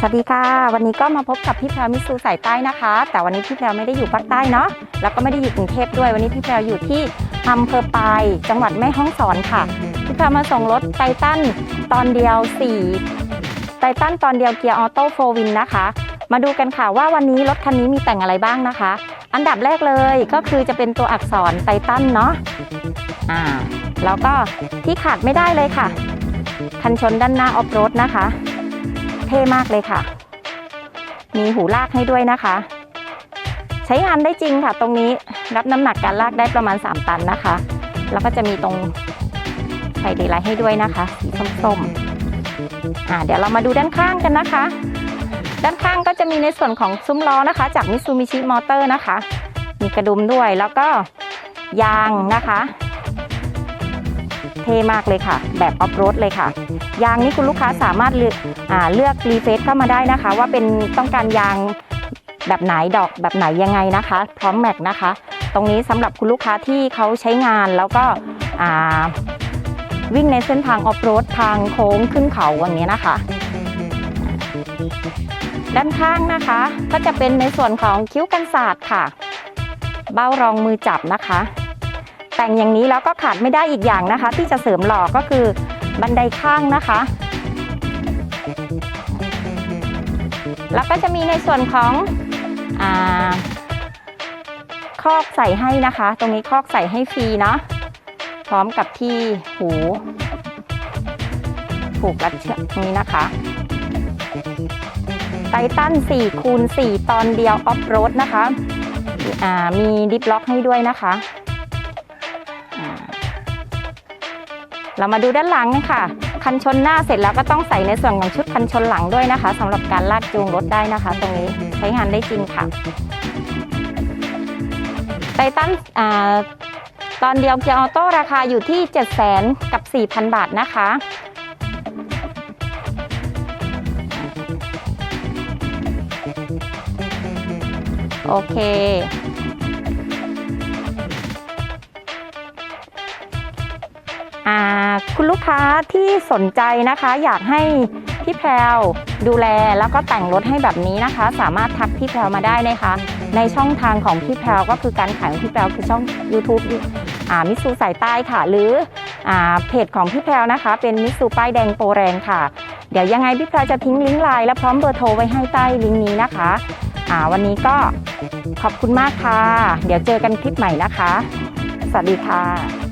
สวัสดีค่ะ วันนี้ก็มาพบกับพี่แพรวมิสซูสายใต้นะคะ แต่วันนี้พี่แพรวไม่ได้อยู่ภาคใต้เนาะแล้วก็ไม่ได้อยู่กรุงเทพด้วยวันนี้พี่แพรวอยู่ที่อำเภอปายจังหวัดแม่ฮ่องสอนค่ะพี่แพรวมาส่งรถไททันตอนเดียว4ไททันตอนเดียวเกียร์ออโต้โฟวินนะคะ มาดูกันค่ะว่าวันนี้รถคันนี้มีแต่งอะไรบ้างนะคะ อันดับแรกเลยก็คือจะเป็นตัวอักษรไททันเนาะอ่าแล้วก็ที่ขาดไม่ได้เลยค่ะ คันชนด้านหน้าออฟโรดนะคะ เท่มากเลยค่ะ มีหูลากให้ด้วยนะคะ ใช้งานได้จริงค่ะ ตรงนี้รับน้ำหนักการลากได้ประมาณ 3 ตันนะคะ แล้วก็จะมีตรงไฟเดย์ไลท์ให้ด้วยนะคะ สีส้มๆอ่าเดี๋ยวเรามาดูด้านข้างกันนะคะ ด้านข้างก็จะมีในส่วนของซุ้มล้อนะคะ จากมิซูมิชิมอเตอร์นะคะ มีกระดุมด้วยแล้วก็ยางนะคะ ท่มากเลยค่ะ แบบออฟโรดเลยค่ะ ยางนี้คุณลูกค้าสามารถเลือกเลือกรีเฟซเข้ามาได้นะคะ ว่าเป็นต้องการยางแบบไหนดอกแบบไหนยังไงนะคะ พร้อมแม็กนะคะ ตรงนี้สำหรับคุณลูกค้าที่เขาใช้งานแล้วก็วิ่งในเส้นทางออฟโรดทางโค้งขึ้นเขาอย่างนี้นะคะด้านข้างนะคะก็จะเป็นในส่วนของคิ้วกันศาสตร์ค่ะ เบ้ารองมือจับนะคะ แต่งอย่างนี้แล้วก็ขาดไม่ได้อีกอย่างนะคะ ที่จะเสริมหล่อก็คือบันไดข้างนะคะ แล้วก็จะมีในส่วนของอาคอกใส่ให้นะคะ ตรงนี้คอกใส่ให้ฟรีเนาะพร้อมกับที่หูผูกรัดเชือกนี้นะคะไททัน4คูณ4ตอนเดียวออฟโรดนะคะอ่ามีดิฟล็อกให้ด้วยนะคะ เรามาดูด้านหลังค่ะคันชนหน้าเสร็จแล้วก็ต้องใส่ในส่วนของชุดคันชนหลังด้วยนะคะสำหรับการลากจูงรถได้นะคะ ตรงนี้ใช้งานได้จริงค่ะไททันอ่าตอนเดียวเกียร์ออโต้ราคาอยู่ที่ 7 0 0 0 0 0 กับ 4,000 บาทนะคะโอเค คุณลูกค้าที่สนใจนะคะอยากให้พี่แพรวดูแลแล้วก็แต่งรถให้แบบนี้นะคะ สามารถทักพี่แพรวมาได้นะคะ ในช่องทางของพี่แพรวก็คือการขายของพี่แพรวคือช่อง YouTube มิสูสายใต้ค่ะ หรืออเพจของพี่แพรวนะคะ เป็นมิสูป้ายแดงโปรแรงค่ะ เดี๋ยวยังไงพี่แพรวจะทิ้งลิงก์ไลน์และพร้อมเบอร์โทรไว้ให้ใต้ลิงก์นี้นะคะวันนี้ก็ขอบคุณมากค่ะ เดี๋ยวเจอกันคลิปใหม่นะคะ สวัสดีค่ะ